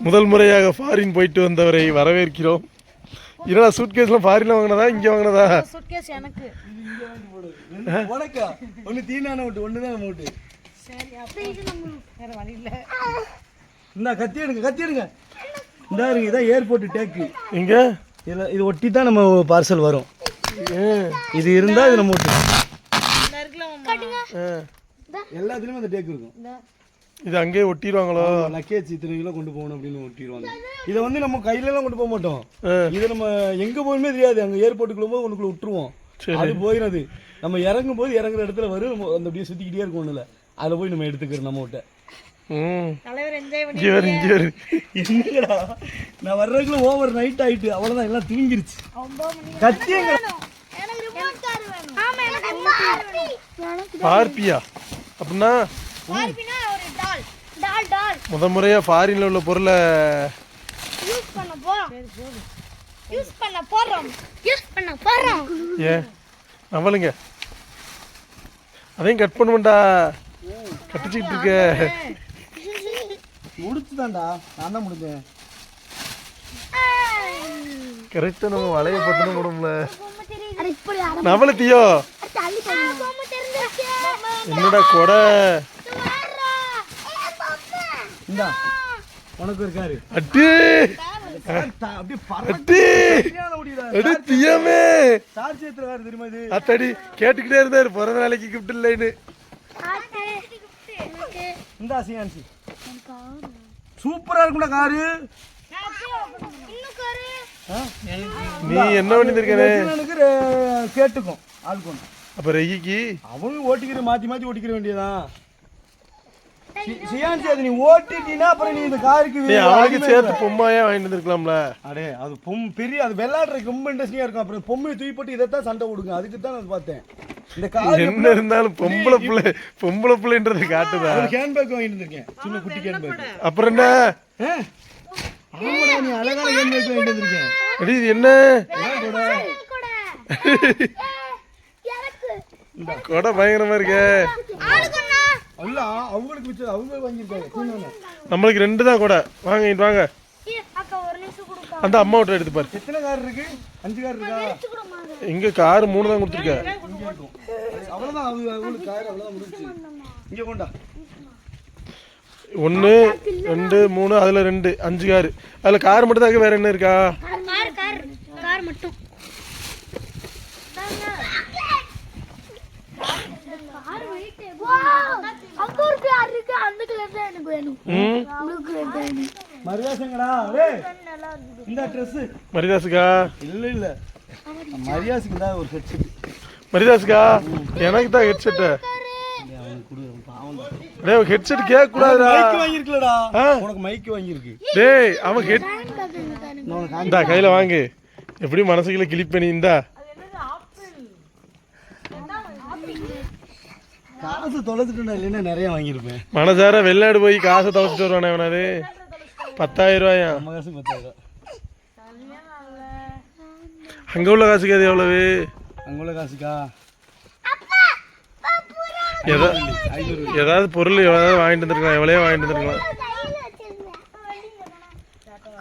முதல் முறையாக ஃபாரின் போயிட்டு வந்தவரை வரவேற்கிறோம். என்னடா சூட்கேஸ்லாம் ஃபாரின்ல வாங்கினதா இங்கே வாங்கினதா? சுட்கேஸ் எனக்கு. உனக்கா? ஒண்ணு தீனான விட்டு ஒண்ணுதான் மூட்டு சரி அப்போ வேற வழி இல்லை. இந்தா கத்தி எடுங்க கத்தி எடுங்க. இந்தா இருங்க இதான் ஏர்போர்ட் டேக்கு இங்க இதில் இது ஒட்டி தான் நம்ம பார்சல் வரும். இது இருந்தா இது நம்ம ஒட்டு இந்த இருக்குல்ல மாமா ஆ. எல்லாத்துலயுமே அந்த டேக் இருக்கும். இது அங்கேயே ஒட்டிடுவாங்களோ? லக்கேஜ் இத்தனை கிலோ கொண்டு போகணும் அப்படின்னு ஒட்டிடுவாங்க. இதை வந்து நம்ம கையில எல்லாம் கொண்டு போக மாட்டோம். இதை நம்ம எங்க போகணுமே தெரியாது. அங்க ஏர்போர்ட்டுக்குள்ள போது உனக்குள்ள விட்டுருவோம். அது போயிடாது. நம்ம இறங்கும் போது இறங்குற இடத்துல வரும். அந்த அப்படியே சுத்திக்கிட்டே இருக்கும் ஒண்ணுல. அதுல போய் நம்ம எடுத்துக்கிறோம் நம்ம விட்ட என்னடா? நான் வர்றதுக்குள்ள ஓவர் நைட் ஆயிட்டு அவ்வளவுதான். எல்லாம் தூங்கிருச்சு. கத்தியங்க பார்ப்பியா? அப்படின்னா பார்பினா ஒரு டால். டால் டால். முத முறையாக ஃபாரின்ல உள்ள பொருளை யூஸ் பண்ண போறோம். யூஸ் பண்ண போறோம். யூஸ் பண்ண போறோம். ஏன் அவளுங்க அதையும் கட் பண்ணுவேன்டா கட்டிச்சுக்கிட்டு இருக்க. முடிச்சுதான்டா. நான் தான் முடிஞ்சேன். கரெக்டாக நம்ம வளைய போட்டுன்னு போடும்ல நவலத்தியோ தள்ளி போடு பொம்மை தெரிஞ்சிருச்சு என்னடா கொடை இந்தா உனக்கு ஒரு காரு அட்டு அத்தடி கேட்டுக்கிட்டே இருந்தாரு பிறந்த நாளைக்கு கிஃப்ட் இல்லைன்னு இந்தா சியான்சி சூப்பரா இருக்கும்டா காரு? நீ என்ன ரெ- கேட்டுக்கும் ஆளுக்கு அப்ப ரெகிக்கு அவங்க ஓட்டிக்கிற மாத்தி மாத்தி ஓட்டிக்கிற வேண்டியதான் சி- சியான்சி அது நீ ஓட்டிட்டீன்னா அப்புறம் நீ இந்த காருக்கு அவனுக்கு சேர்த்து பொம்மையா வாங்கிட்டு வந்திருக்கலாம்ல. அடே அது பொம் பெரிய அது விளையாடுறதுக்கு ரொம்ப இன்ட்ரெஸ்டிங்கா இருக்கும். அப்புறம் பொம்மையை தூக்கி போட்டு இதைத்தான் சண்டை விடுங்க அதுக்கு தான் நான் பார்த்தேன். இந்த கார் என்ன இருந்தாலும் பொம்பளை பிள்ளை பொம்பளை பிள்ளைன்றது காட்டுதா? ஒரு ஹேண்ட்பேக் வாங்கிட்டு வந்திருக்கேன். சின்ன குட்டி ஹேண்ட்பேக் அப்புறம் என்ன? ஆமாடா நீ அழகான ஹேண்ட்பேக் வாங்கிட்டு வந்திருக்கேன். இது என்ன? கொடை பயங்கரமா இருக்கே. அல்ல அவங்களுக்கு வச்சு அவங்க வாங்கியிருக்காங்க. சின்னவங்க. நம்மளுக்கு ரெண்டு தான் கொடை. வாங்க வாங்க. அந்த அம்மா விட்டு எடுத்து பாரு. எத்தனை கார் இருக்கு? அஞ்சு கார் இருக்கா? இங்க கார் மூணு தான் கொடுத்துருக்க. அவ்வளவுதான் அவங்க அவங்களுக்கு கார் அவ்வளவுதான் முடிஞ்சு இங்க கொண்டா. ஒன்று ரெண்டு மூணு அதில் ரெண்டு. அஞ்சு கார். அதில் கார் மட்டும் தான் இருக்கு, வேற என்ன இருக்கா? கார் கார் கார் மட்டும் அங்க ஒரு கார் இருக்கு அந்த கலர் தான் எனக்கு வேணும் மரியாசங்கடா இந்த ட்ரெஸ் மரிதாஸுக்கா இல்ல இல்ல மரியாசுக்கு தான் ஒரு செட் மரிதாஸுக்கா எனக்கு தான் ஹெட்செட்டு அவனுக்கு கொடு அவன் பாவம் தான் டேய் ஹெட்செட் கேட்க கூடாதுடா மைக் வாங்கியிருக்கலடா. ஆ? உனக்கு மைக் வாங்கியிருக்கு. டேய் அவன் ஹெட் நான் உனக்கு இந்தா கையில் வாங்கு. எப்படி மனசுக்குள்ள கிளிப் பண்ணி இந்தா. காசு தொலைச்சிட்டு இல்லைன்னா நிறைய வாங்கியிருப்பேன். மனசார வெளிநாடு போய் காசை துவச்சிட்டு வருவானே அவனாது பத்தாயிரம் ரூபாயா? நம்ம காசு பத்தாயிரம். அங்கே உள்ள காசுக்கு அது எவ்வளவு? அங்க உள்ள காசுக்கா? எதா ஏதாவது பொருள் எவ்வளவு வாங்கிட்டு வந்துருக்கலாம். எவ்வளோ வாங்கிட்டு வந்துருக்கலாம்.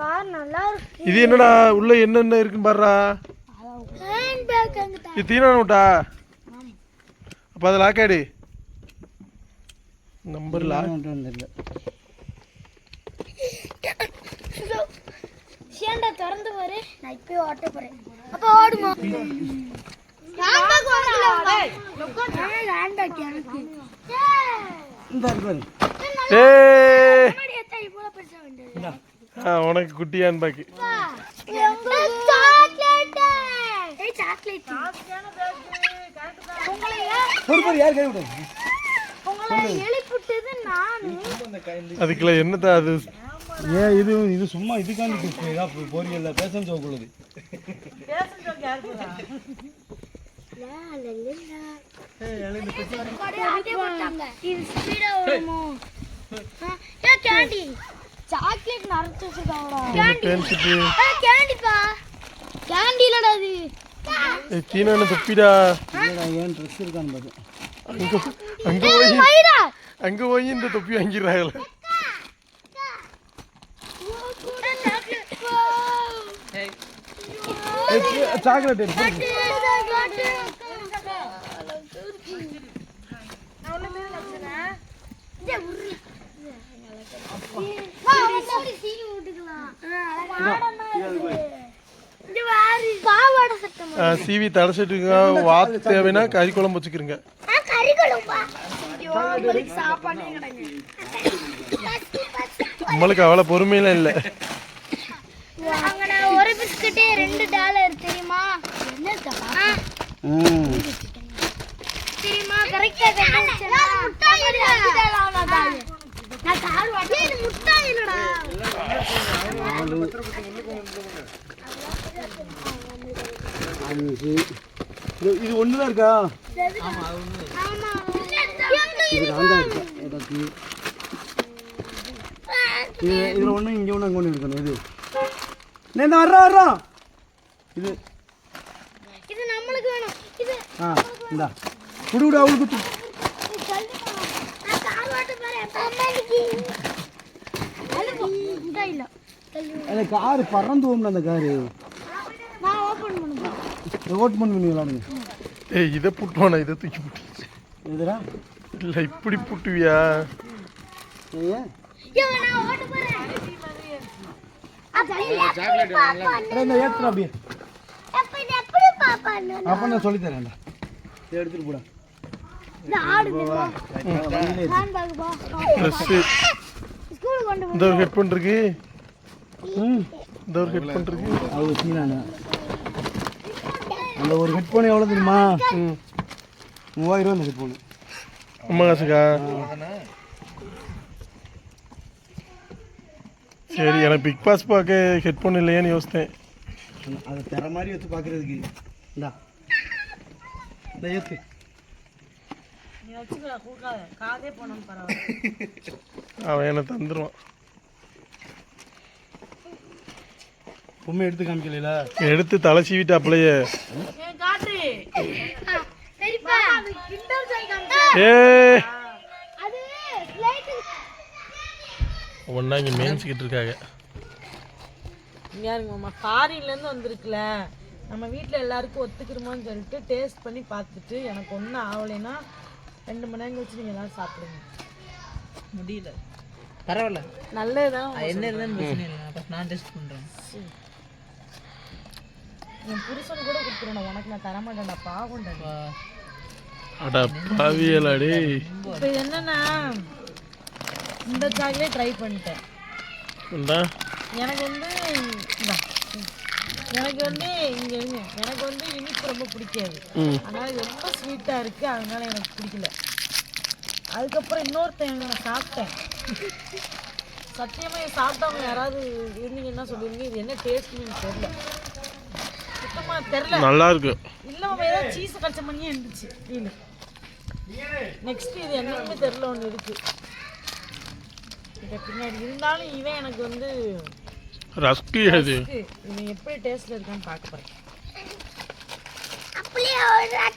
கார் நல்லா இருக்கு. இது என்னடா? உள்ள என்னென்ன இருக்குன்னு பாடுறா ஹேண்ட் பேக் அங்க இது தீனான விட்டா? அப்போ அது லாக்காடி நம்பர் லாக் தெரியல ஷேண்டா திறந்து பாரு. நான் இப்பவே ஓட்ட போறேன் அப்ப ஓடுமா? உனக்கு குட்டி ஹேண்ட் பேக்கு சாக்லேட் யார் கை விடு உங்களை எழுப்பிட்டது நான் அதுக்குள்ள என்னத்த அது? ஏன் இது இது சும்மா இதுக்காண்டி இதாக பொரியல்ல பேசன் ஏ கேண்டி. சாக்லேட் நறுத்து வச்சிருக்காங்கடா. கேண்டி. கேண்டி இல்லடா அது சீனான்னு தொப்பிடா. ஏன் ட்ரெஸ் இருக்கான்னு பார்த்தேன் அங்க அங்க போய் அங்க போய் இந்த தொப்பி வாங்கிடுறாங்களே. சாக்லேட் எடுத்து பாவாடை சட்டம் ஆ, சீவி தடைச்சிட்டுங்க வாத்து தேவைன்னா கறி குழம்பு வச்சுக்கிறங்க நம்மளுக்கு அவ்வளோ பொறுமையெல்லாம் இல்லை. ஒரு பிஸ்கட்டே ரெண்டு டாலர் தெரியுமா? தெரியுமா? கரெக்டா இது முட்டாய் இல்லடா. அஞ்சு. இது இது ஒன்று தான் இருக்கா ஆமா இது நான் தான் இருக்கேன் எனக்கு இது இதில் ஒன்று இங்கே ஒன்று அங்கே ஒன்று இருக்கணும். இது. நான் வர்றோம் வர்றோம் இது. இது நம்மளுக்கு வேணும். இது ஆ இந்தா. குடு விடு அவளுக்கு குத்து நான் கார் வாட்ட போறேன். அம்மாக்கு முட்டாய் இல்ல அந்த காரு பறந்து போகும்ல அந்த காரு. நான் ஓபன் பண்ணுவேன் ஓட்டு பண்ணி பண்ணி விளாடுங்க ஏய் இதை புட்டுவானா? இதை தூக்கி புட்டு எதுடா? இல்லை இப்படி புட்டுவியா? சொல்லி தரேன்டா எடுத்துட்டு போடா. இந்த ஒரு ஹெட்ஃபோன் இருக்கு. ம். இந்த ஒரு ஹெட்ஃபோன் இருக்கு. அது சீனானு அந்த ஒரு ஹெட்ஃபோன் எவ்வளோ தெரியுமா? மூவாயிரம் ரூபா அந்த ஹெட்ஃபோனு அம்மா காசுக்கா சரி எனக்கு பிக் பாஸ் பார்க்க ஹெட்ஃபோன் இல்லையான்னு யோசித்தேன். அதை தர மாதிரி வச்சு பார்க்குறதுக்கு. இந்தா. இந்த ஏற்று அவன் என்னை தந்துடுவான் பொம்மை எடுத்து காமிக்கல எடுத்து தலை சீவிட்டாப்புலையே ஏன் ஒன்றா இங்கே மேய்ச்சிக்கிட்டு இருக்காங்க. இங்க இருங்க மாமா ஃபாரின்லேருந்து வந்திருக்குல. நம்ம வீட்டில் எல்லாருக்கும் ஒத்துக்கிறோமான்னு சொல்லிட்டு டேஸ்ட் பண்ணி பார்த்துட்டு எனக்கு ஒன்றும் ஆகலைன்னா ரெண்டு மணி நேரம் கழிச்சு நீங்கள் எல்லாரும் சாப்பிடுங்க. முடியல. பரவாயில்ல. நல்லதுதான் என்ன இருந்தாலும் பிரச்சனை இல்லை. நான் டெஸ்ட் பண்ணுறேன் என் புருஷன் கூட கொடுத்துருவேன் உனக்கு நான் தரமாட்டேன்டா. பாவம்டா அடா பாவியலாடி இப்போ என்னன்னா இந்த சாக்லேட் ட்ரை பண்ணிட்டேன். இந்தா. எனக்கு வந்து இந்தா. எனக்கு வந்து இங்க இருங்க எனக்கு வந்து இனிப்பு ரொம்ப பிடிக்காது. ம். அதனால இது ரொம்ப ஸ்வீட்டாக இருக்குது அதனால எனக்கு பிடிக்கல. அதுக்கப்புறம் இன்னொருத்தன் நான் சாப்பிட்டேன். சத்தியமாக இது சாப்பிட்டவங்க யாராவது இருந்தீங்கன்னா சொல்லுவீங்க இது என்ன டேஸ்ட்னு தெரியல. சுத்தமாக தெரில நல்லா இருக்கு. இல்லை ஏதாவது சீஸ் கடிச்ச பண்ணியே இருந்துச்சு. இல்லை நெக்ஸ்ட் இது என்னன்னு தெரில ஒன்று இருக்கு. இதை பின்னாடி இருந்தாலும் இவன் எனக்கு வந்து ரஸ்க்கு அது. இவன் எப்படி டேஸ்ட்ல இருக்கான்னு பார்க்க போறேன். அப்படியே ஒரு?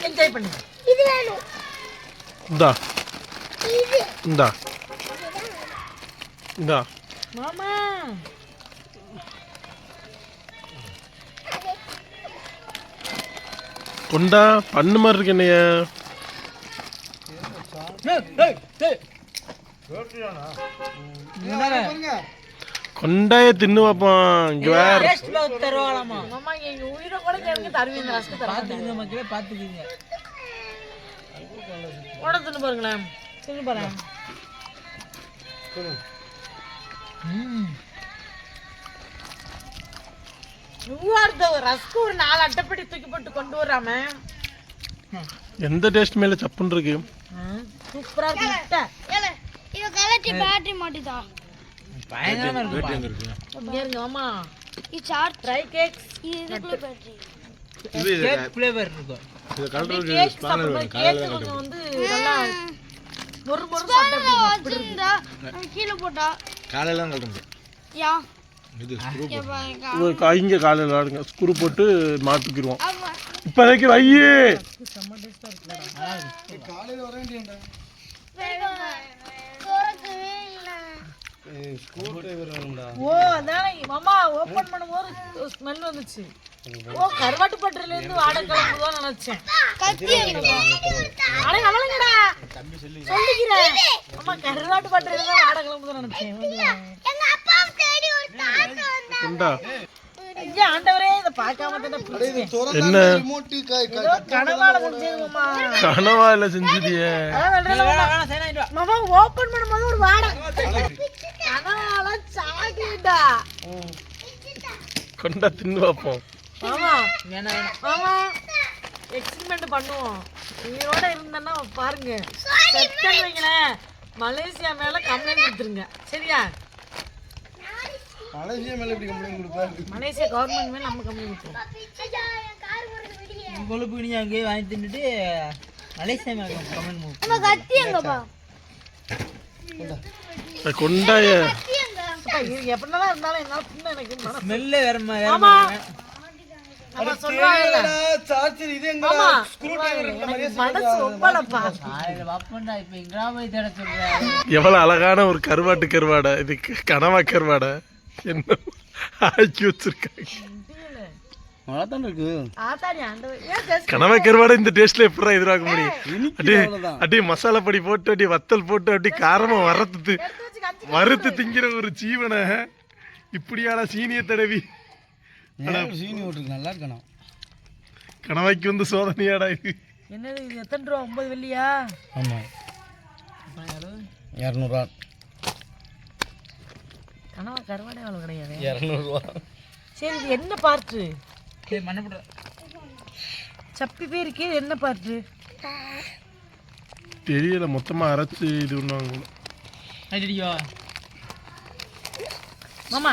என்ஜாய் பண்ணுங்க. இது வேணும். இந்தா. இது. இந்தா. இந்தா. மாமா. கொண்டா பண்ணு மாதிரி இருக்கு என்னைய. கொண்டாய தின்னு பார்ப்பான் இங்க வேற. டேஸ்ட் ரஸ்க்கு ஒரு நாலு அட்டைப்படி தூக்கி போட்டு கொண்டு வராம எந்த டேஸ்ட் மேல சப்புன்னு இருக்கு சூப்பரா இருக்கு கலட்டி பேட்டரி மாட்டிதா. பயங்கரமா இது சார்ஜ் ட்ரை கேக்ஸ் இது இதுக்குள்ள பேட்டரி கேக் ஃப்ளேவர் இருக்கும் கேக் சாப்பிடும்போது கேக் கொஞ்சம் வந்து நல்லா சாப்பிட்டா கீழே போட்டா. காலையில கலந்து யா. இங்கே காலையில் விளாடுங்க ஸ்க்ரூ போட்டு மாற்றிக்கிடுவோம் இப்போதைக்கு வையே ஓ அதானே. மாமா ஓபன் பண்ணும்போது ஸ்மெல் வந்துச்சு. ஓ கருவாட்டு இருந்து வாடகை கிளம்புதான் நினைச்சேன். அட கவலைங்கடா. சொல்லிக்கிறேன். அம்மா கருவாட்டு பட்டறையில தான் வாடகை கிளம்புதான் நினைச்சேன் எங்க அப்பாவை தேடி ஒரு தாத்தா வந்தா கொண்டா ஐயா ஆண்டவரே இதை பார்க்காம தானே பிடிச்சேன் என்ன? கனவால செஞ்சுதியே ஓபன் பண்ணும்போது ஒரு வாடகை கனவால சாக்கிட்டா கொண்டா தின்னு பார்ப்போம். வேணாம் மாமா எக்ஸ்பெரிமெண்ட் பண்ணுவோம். உயிரோட இருந்தேன்னா பாருங்க. மலேசியா மேல கம்ப்ளைண்ட் கொடுத்துருங்க. சரியா? மலேசியா மேல எப்படி கம்ப்ளைண்ட் கொடுப்பாரு? மலேசியா கவர்மெண்ட் மேல நம்ம கம்ப்ளைண்ட் கொடுத்துருவோம். ஐயா என் கார் போறது விடுங்க கொழுப்பு கிணிஞ்சு அங்கேயே வாங்கி தின்னுட்டு மலேசியா மேலே கமெண்ட் மூவ் நம்ம கத்தி எங்கப்பா? கொண்டாய கத்தி எங்க அப்பா, இது எப்படினாலும் இருந்தாலும் என்னால தின்ன எனக்கு ஸ்மெல்லே வேற. மாதிரி இருக்கு. நம்ம சொல்றாங்கல்ல சார்ஜர் இது எங்க ஆமா. ஸ்க்ரூ டிரைவர் எனக்கு மனசு ரொம்பலப்பா காலையில வாப்பண்டா இப்ப எங்கடா போய் தேட சொல்ற? எவ்வளோ அழகான ஒரு கருவாட்டு கருவாடை. இது கனவா கருவாடை. என்ன ஆக்கி வச்சிருக்காங்க. கனவா கருவாடை இந்த டேஸ்ட்ல எப்படா எதிர்பார்க்க முடியும்? அப்படியே. அப்படியே மசாலா பொடி போட்டு அப்படியே வத்தல் போட்டு அப்படியே காரமா வறுத்து வறுத்து திங்கிற ஒரு ஜீவனை இப்படியான சீனிய தடவி. ஏன் சீனி ஓட்டுருக்கு நல்லா இருக்கணும். கணவாய்க்கு வந்து சோதனையாடா இது. என்னது இது எத்தனை ரூபா? ஒன்பது வெள்ளியா? ஆமா. இரநூறுவா. கனவா கருவாடே அவ்வளோ கிடையாது. இரநூறுவா. சரி இது என்ன பார்ட்டு? மண்ணப்பட. சப்பி பேருக்கு இது என்ன பார்ட்டு? தெரியல மொத்தமா அரைச்சு இது பண்ணுவாங்க. மாமா